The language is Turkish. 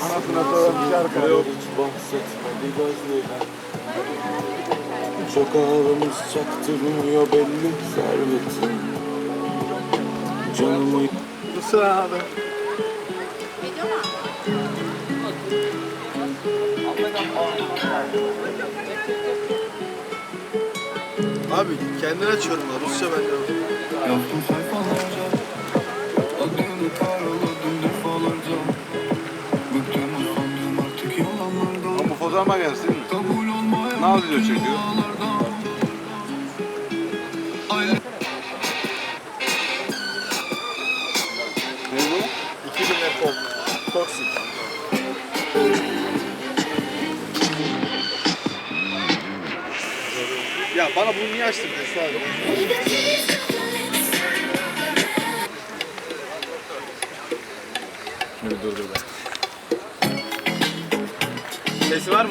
Koyan bir şarkı. Yok bahsetmedi gözlüler Çok ağlamış çaktırmıyor belli servetim Canımı Isıramadım. Abi kendini açıyorum da Rusça ben de. Bu fotoğrafıma gelsin. Ne video çekiyor? rüyalardan. Aile 2000 Apple. Toxic. Ya bana bunu niye açtırdın sadece? Dur dur dur Sesi var mı?